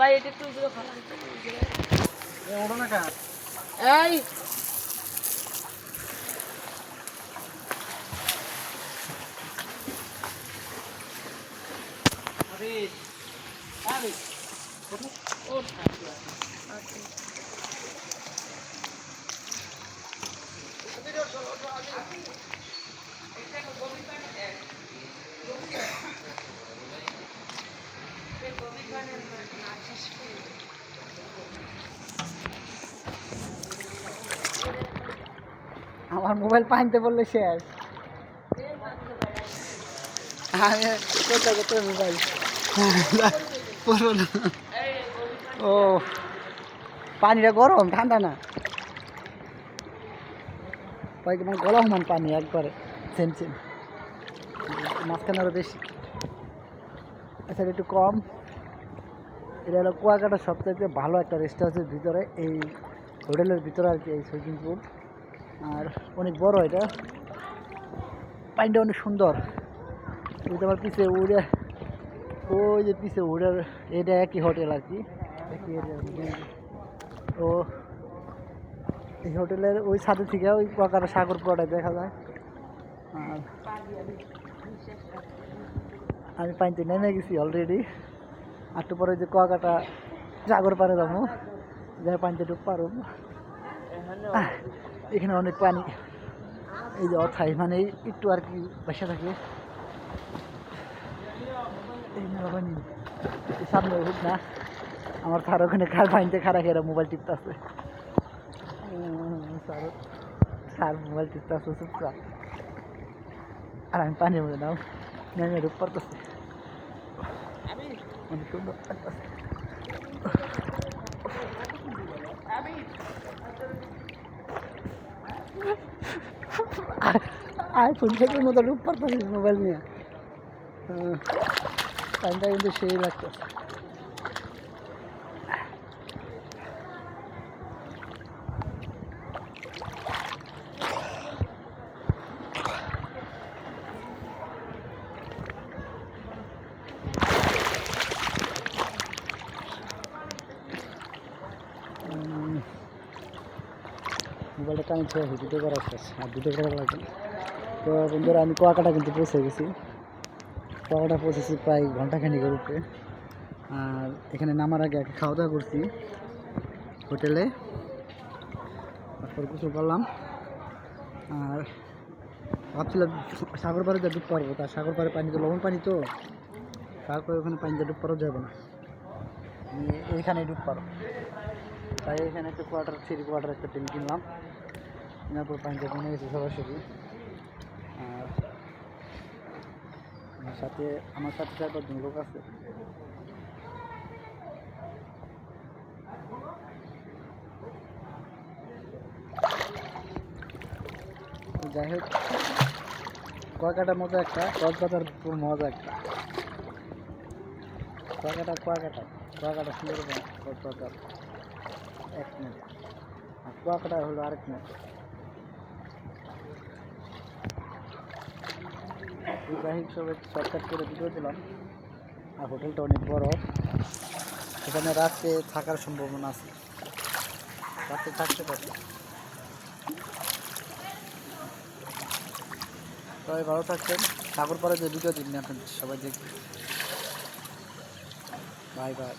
ভাই এটা একটু এই। আরে আরে আমার মোবাইল পাইতে বললে শেষ। আমি কোথায় কোথায় মোবাইল? পড়ব না। ও পানিটা গরম ঠান্ডা না? মানে গলা সমান পানি একবারে সেম সেম। মাঝখানে আরও বেশি। আচ্ছা একটু কম। এটা হলো কুয়াকাটার সবথেকে ভালো একটা রেস্ট হাউসের ভিতরে এই হোটেলের ভিতরে আর কি এই সুইমিং পুল। আর অনেক বড় এটা। পানিটা অনেক সুন্দর। ওই তো আমার পিছিয়ে উড়ে ওই যে পিছিয়ে উড়ে এটা একই হোটেল আর কি। একই তো এই হোটেলের ওই ছাদের থেকে ওই প্রকার সাগর পুরোটা দেখা যায়। আর আমি পানিতে নেমে গেছি অলরেডি আর একটু পরে যে কুয়াকাটা সাগর পারে যাব যা পানিতে ডুব পারো আহ, এখানে অনেক পানি। এই যে অথাই মানে একটু আর কি বসে থাকে। সামনে উঠ না। আমার স্যার ওখানে খার পানিতে খারা খেয়ে মোবাইল টিপতে আছে স্যার স্যার মোবাইল টিপতে আছে চুপচাপ আর আমি পানির মধ্যে নাম নেমে ডুব পারতেছি অনেক সুন্দর আইফোন থেকে মতো রূপ পারতেছি মোবাইল নিয়ে। টাইমটা কিন্তু সেই লাগতেছে উম, মোবাইলটা টাইম ছেড়ে ভিডিও করা শেষ আর ভিডিও করা লাগে তো বন্ধুরা, আমি কুয়াকাটা কিন্তু পৌঁছে গেছি। কুয়াকাটা পৌঁছেছি প্রায় ঘন্টাখানিকের উপরে আর এখানে নামার আগে আগে খাওয়া দাওয়া করছি হোটেলে। তারপর গোসল করলাম। আর ভাবছিলাম সাগর পাড়ে যা ডুব পারব তার সাগর পাড়ে পানি তো লবণ পানি তো? তারপরে ওখানে পানিতে ডুব পারও যাবে না। এইখানে ডুব পারো তাই এখানে একটা কোয়ার্টার থ্রি কোয়ার্টার একটা টিম কিনলাম। কেনার পর পানিতে মনে গেছে সরাসরি আর আমার সাথে, আমার সাথে চার পাঁচজন লোক আছে। যাই হোক, কুয়াকাটার মতো একটা, কক্সবাজার মজা একটা। কুয়াকাটা কুয়াকাটা কুয়াকাটা সুন্দরবন কক্সবাজার। এক মিনিট। আর কুয়াকাটা হলো আরেক মিনিট। যাই হোক সবাই শর্টকাট করে ভিডিও দিলাম। আর হোটেলটা অনেক বড়। এখানে রাতে থাকার সম্ভাবনা আছে। রাতে থাকতে পারে। সবাই ভালো থাকছেন সাগর পাড়ে যে ভিডিও দিন আপনাদের সবাই দেখবেন। Bye bye.